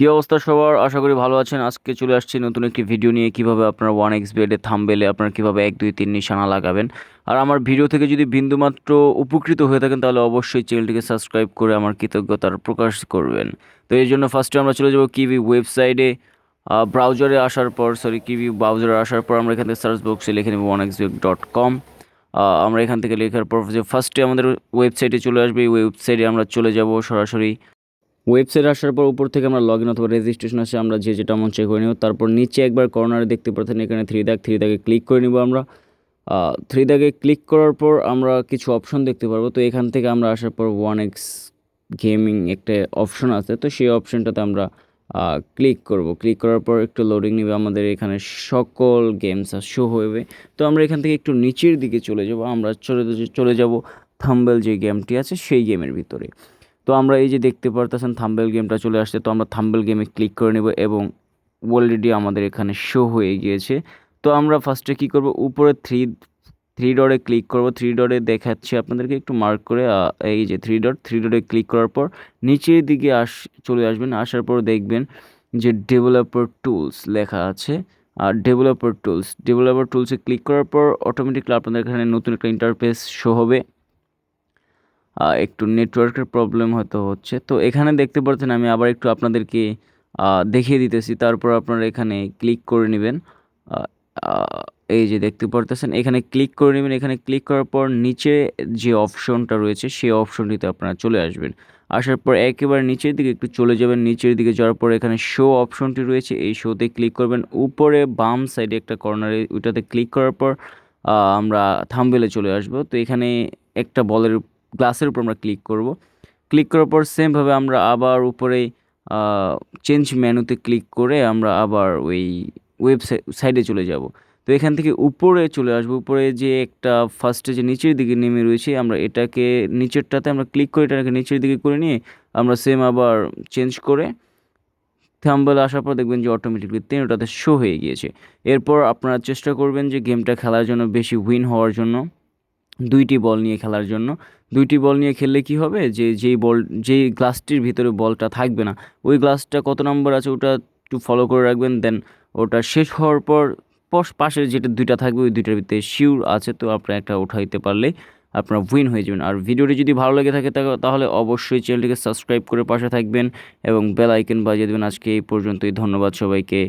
কী অবস্থা সবার? আশা করি ভালো আছেন। আজকে চলে আসছি নতুন একটি ভিডিও নিয়ে, কীভাবে আপনার ওয়ান এক্স বেডে থামবেলে আপনার কীভাবে এক, দুই, তিন নিশানা লাগাবেন। আর আমার ভিডিও থেকে যদি বিন্দুমাত্র উপকৃত হয়ে থাকেন, তাহলে অবশ্যই চ্যানেলটিকে সাবস্ক্রাইব করে আমার কৃতজ্ঞতার প্রকাশ করবেন। তো এই জন্য ফার্স্টে আমরা চলে যাব কিভি ওয়েবসাইটে ব্রাউজারে আসার পর সরি কিভি ব্রাউজারে আসার পর আমরা এখান থেকে সার্চ বক্সে লিখে নেব ওয়ান এক্স ডট কম আমরা এখান থেকে লেখার পর যে ফার্স্টে আমাদের ওয়েবসাইটে চলে আসবে, এই ওয়েবসাইটে আমরা চলে যাব সরাসরি। ওয়েবসাইট আসার পর উপর থেকে আমরা লগ ইন অথবা রেজিস্ট্রেশন আসে, আমরা যে যেটা মন চেক করে নেব। তারপর নিচে একবার কর্নারে দেখতে পাচ্ছেন এখানে থ্রি দাগ থ্রি দাগে ক্লিক করে নিব আমরা। থ্রি দাগে ক্লিক করার পর আমরা কিছু অপশন দেখতে পারব। তো এখান থেকে আমরা আসার পর ওয়ান এক্স গেমিং একটা অপশন আছে। তো সেই অপশনটাতে আমরা ক্লিক করব। ক্লিক করার পর একটু লোডিং নেবে। আমাদের এখানে সকল গেমস শো হবে। তো আমরা এখান থেকে একটু নিচের দিকে চলে যাব। আমরা চলে চলে যাব থাম্বেল যে গেমটি আছে, সেই গেমের ভিতরে। তো আমরা এই যে দেখতে পারতেছেন থাম্বেল গেমটা চলে আসছে, তো আমরা থাম্বেল গেমে ক্লিক করে নেব এবং অলরেডি আমাদের এখানে শো হয়ে গিয়েছে। তো আমরা ফার্স্টে কী করব? উপরে থ্রি থ্রি ডটে ক্লিক করব। থ্রি ডটে দেখাচ্ছি আপনাদেরকে একটু মার্ক করে এই যে থ্রি ডট থ্রি ডটে ক্লিক করার পর নিচের দিকে আস, চলে আসবেন। আসার পর দেখবেন যে ডেভেলপার টুলস লেখা আছে। আর ডেভেলপার টুলস ডেভেলপার টুলসে ক্লিক করার পর অটোমেটিকলি আপনাদের এখানে নতুন একটা ইন্টারফেস শো হবে। একটু নেটওয়ার্কের প্রবলেম হয়তো হচ্ছে। তো এখানে দেখতে পাচ্ছেন আমি আবার একটু আপনাদেরকে দেখিয়ে দিতেছি। তারপর আপনারা এখানে ক্লিক করে নেবেন। এই যে দেখতে পারতেছেন, এখানে ক্লিক করে নেবেন। এখানে ক্লিক করার পর নিচে যে অপশনটা রয়েছে, সেই অপশনটিতে আপনারা চলে আসবেন। আসার পর একেবারে নিচের দিকে একটু চলে যাবেন। নিচের দিকে যাওয়ার পর এখানে শো অপশনটি রয়েছে। এই শোতে ক্লিক করবেন। উপরে বাম সাইডে একটা কর্নারে ওইটাতে ক্লিক করার পর আমরা থামবেলে চলে আসব। তো এখানে একটা বলের গ্লাসের উপর আমরা ক্লিক করব। ক্লিক করার পর সেমভাবে আমরা আবার উপরে চেঞ্জ মেনুতে ক্লিক করে আমরা আবার ওই ওয়েবসাইট সাইডে চলে যাব। তো এখান থেকে উপরে চলে আসব। উপরে যে একটা ফার্স্টে যে নিচের দিকে নেমে রয়েছে, আমরা এটাকে নিচেরটাতে আমরা ক্লিক করে এটাকে নিচের দিকে করে নিয়ে আমরা সেম আবার চেঞ্জ করে থাম্বল আসার পর দেখবেন যে অটোমেটিকলি ওটাতে শো হয়ে গিয়েছে। এরপর আপনারা চেষ্টা করবেন যে গেমটা খেলার জন্য বেশি উইন হওয়ার জন্য। দুইটি বল নিয়ে খেলার জন্য। দুইটি বল নিয়ে খেললে কি হবে? যে, যেই বল, যেই গ্লাসটির ভিতরে বলটা থাকবে না, ওই গ্লাসটা কত নম্বর আছে ওটা একটু ফলো করে রাখবেন দেন ওটা শেষ হওয়ার পর পশ, পাশের যেটা দুইটা থাকবে ওই দুইটার ভিতরে শিওর আছে, তো আপনার একটা উঠাইতে পারলে আপনার উইন হয়ে যাবেন। আর ভিডিওটি যদি ভালো লেগে থাকে তাহলে অবশ্যই চ্যানেলটিকে সাবস্ক্রাইব করে পাশে থাকবেন এবং বেল আইকন বাজিয়ে দেবেন। আজকে এই পর্যন্তই, ধন্যবাদ সবাইকে।